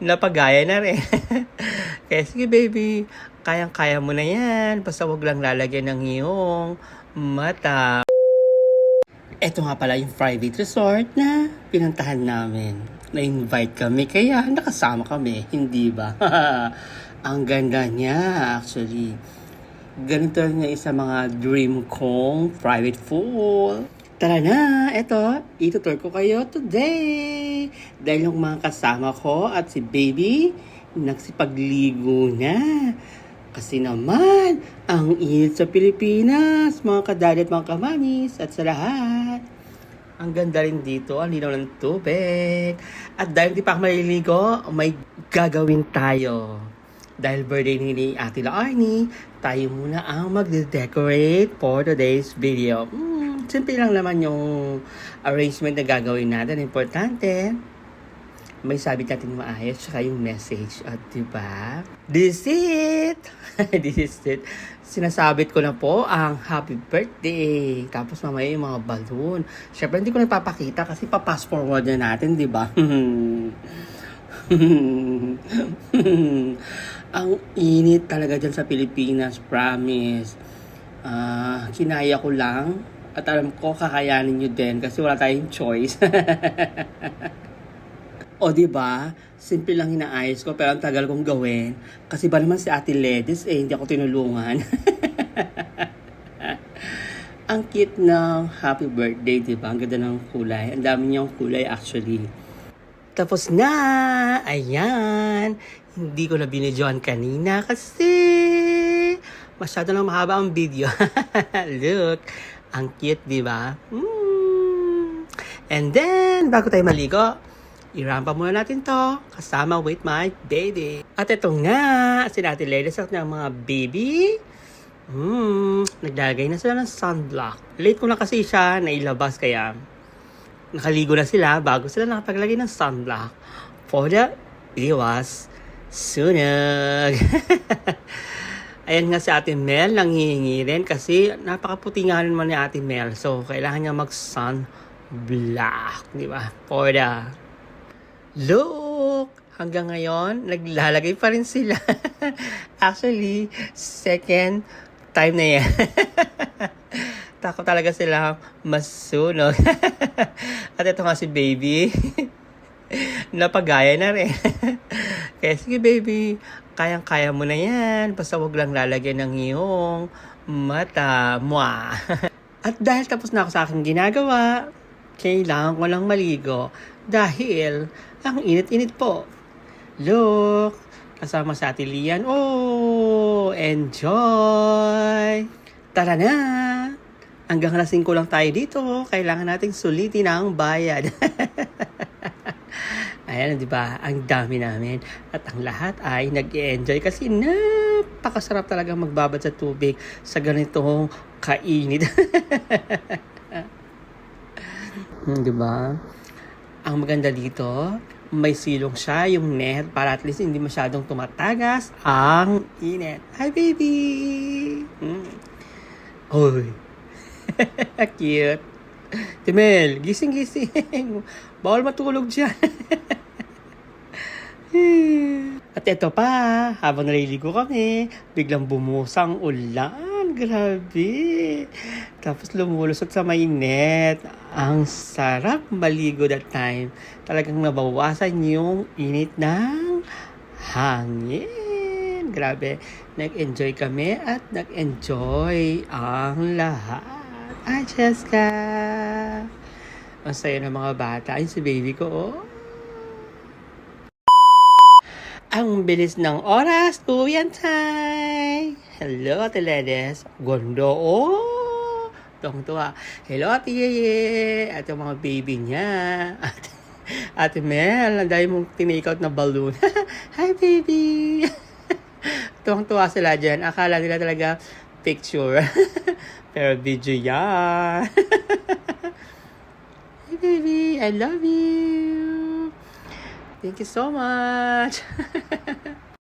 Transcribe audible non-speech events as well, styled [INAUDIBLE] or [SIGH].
napagaya na rin. [LAUGHS] Kaya sige baby, kayang-kaya mo na yan. Basta wag lang lalagyan ng iyong mata. Ito nga pala yung private resort na pinuntahan namin. Na-invite kami, kaya nakasama kami, hindi ba? [LAUGHS] Ang ganda niya, actually. Ganito rin yung isa mga dream kong private pool. Tara na, eto, itutur ko kayo today. Dahil yung mga kasama ko at si baby, nagsipagligo na. Kasi naman, ang init sa Pilipinas, mga kadali at mga kamamis, at sa lahat. Ang ganda rin dito, ang linaw ng tubig. At dahil di pa ako maliligo, may gagawin tayo. Dahil birthday ni Ate La Arnie, tayo muna ang magde-decorate for today's video. Hmm, simple lang naman yung arrangement na gagawin natin. Importante, may sabit natin maayos, tsaka yung message. At diba? This is it! [LAUGHS] This is it. Sinasabit ko na po ang happy birthday. Tapos mamaya yung mga balloon. Siyempre, hindi ko nagpapakita kasi pa-pass forward na natin, di ba? [LAUGHS] ang init talaga dyan sa Pilipinas, promise. Ah, kinaya ko lang. At alam ko, kakayanin nyo din kasi wala tayong choice. [LAUGHS] O di ba? Simple lang inaayos ko pero ang tagal kong gawin. Kasi ba naman si Ate Ledis eh hindi ako tinulungan. [LAUGHS] ang cute ng happy birthday, di ba? Ang ganda ng kulay. Ang dami niyang kulay actually. Tapos na! Ayan! Hindi ko na binidyoan kanina kasi masyado lang mahaba ang video. [LAUGHS] Look! Ang cute, di ba? Mm. And then, bago tayo maligo, irampa muna natin to kasama with my baby. At ito nga, si Ate Ladies at ng mga baby. Hmm, naglagay na sila ng sunblock. Late ko na kasi siya nailabas kaya nakaligo na sila bago sila nakapaglagay ng sunblock for the iwas sunog. [LAUGHS] Ayan nga si Ate Mel, nanghihingi rin kasi napakaputi nga naman ni Ate Mel. So, kailangan niya mag-sunblock, di ba? For the look! Hanggang ngayon, naglalagay pa rin sila. [LAUGHS] Actually, second time na yan. [LAUGHS] Takot talaga sila masunog. [LAUGHS] At ito nga si baby. Napagaya na rin. Kaya sige baby, kayang-kaya mo na yan. Basta wag lang lalagyan ng iyong mata. Mwa. [LAUGHS] At dahil tapos na ako sa aking ginagawa, kailangan ko lang maligo dahil ang init-init po. Look, kasama sa Ate Lian. Oh, enjoy! Tara na! Hanggang lasing ko lang tayo dito. Kailangan nating sulitin ang bayad. [LAUGHS] Ayan, di ba? Ang dami namin. At ang lahat ay nag-enjoy kasi napakasarap talaga magbabad sa tubig sa ganitong kainit. [LAUGHS] Hmm, di ba? Ang maganda dito, may silong siya, yung net, para at least hindi masyadong tumatagas ang init. Hi, baby! Hmm. Hoy! [LAUGHS] Cute! Timel, gising-gising! Bawal matulog dyan! [LAUGHS] At ito pa, habang naliligo kami, biglang bumusang ulan. Grabe. Tapos lumulusot sa may net. Ang sarap maligo that time. Talagang nabawasan yung init ng hangin. Grabe. Nag-enjoy kami at nag-enjoy ang lahat. Ay, Cheska! Ang saya ng mga bata. Ay, si baby ko, oh. Ang bilis ng oras, Kuya Tay! Hello, Ate Ledes. Gondo, oh! Tuwang tuwa. Hello, Ate Yeye! At yung mga baby niya. Ate, Ate Mel, ang dahil mong tinake na balloon. [LAUGHS] Hi, baby! [LAUGHS] Tuwang tuwa sila dyan. Akala nila talaga picture. [LAUGHS] Pero video yan. Hi, baby! I love you! Thank you so much. [LAUGHS]